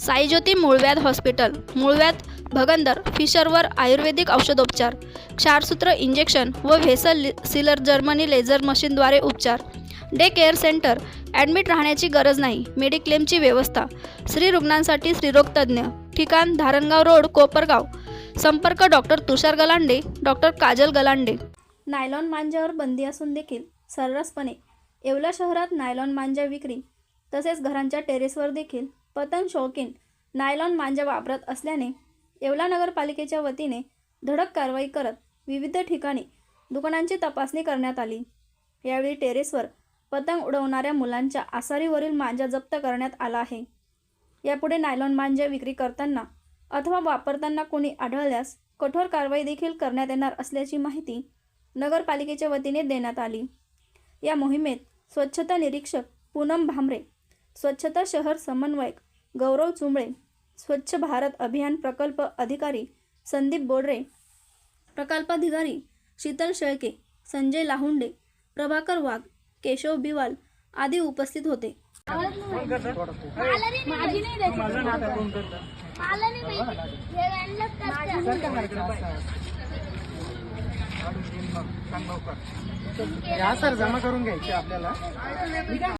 साईज्योती मूळव्याध हॉस्पिटल मूळव्याध भगंदर फिशरवर आयुर्वेदिक औषधोपचार क्षारसूत्र इंजेक्शन व व्हेसल सिलर जर्मनी लेझर मशीनद्वारे उपचार. डे केअर सेंटर ॲडमिट राहण्याची गरज नाही मेडिक्लेमची व्यवस्था. स्त्री रुग्णांसाठी स्त्रीरोगतज्ञ ठिकाण धारणगाव रोड कोपरगाव. संपर्क doctor Tushar Galande doctor Kajal Galande. Nylon मांजावर बंदी असून देखील सर्रासपणे. येवला शहरात नायलॉन मांजा विक्री तसेच घरांच्या टेरेसवर देखील पतंग शौकीन नायलॉन मांजा वापरत असल्याने येवला नगरपालिकेच्या वतीने धडक कारवाई करत विविध ठिकाणी दुकानांची तपासणी करण्यात आली. यावेळी टेरेसवर पतंग उडवणाऱ्या मुलांच्या आसारीवरील मांजा जप्त करण्यात आला आहे. यापुढे नायलॉन मांजा विक्री करताना अथवा वापरताना कोणी आढळल्यास कठोर कारवाई देखील करण्यात येणार असल्याची माहिती नगरपालिकेच्या वतीने देण्यात आली. या मोहिमेत स्वच्छता निरीक्षक पूनम भामरे स्वच्छता शहर समन्वयक गौरव चुंबळे स्वच्छ भारत अभियान प्रकल्प अधिकारी संदीप बोडरे प्रकल्पाधिकारी शीतल शेळके संजय लाहुंडे प्रभाकर वाघ केशव बिवाल आदी उपस्थित होते. या सर जमा करून घ्यायचे आपल्याला.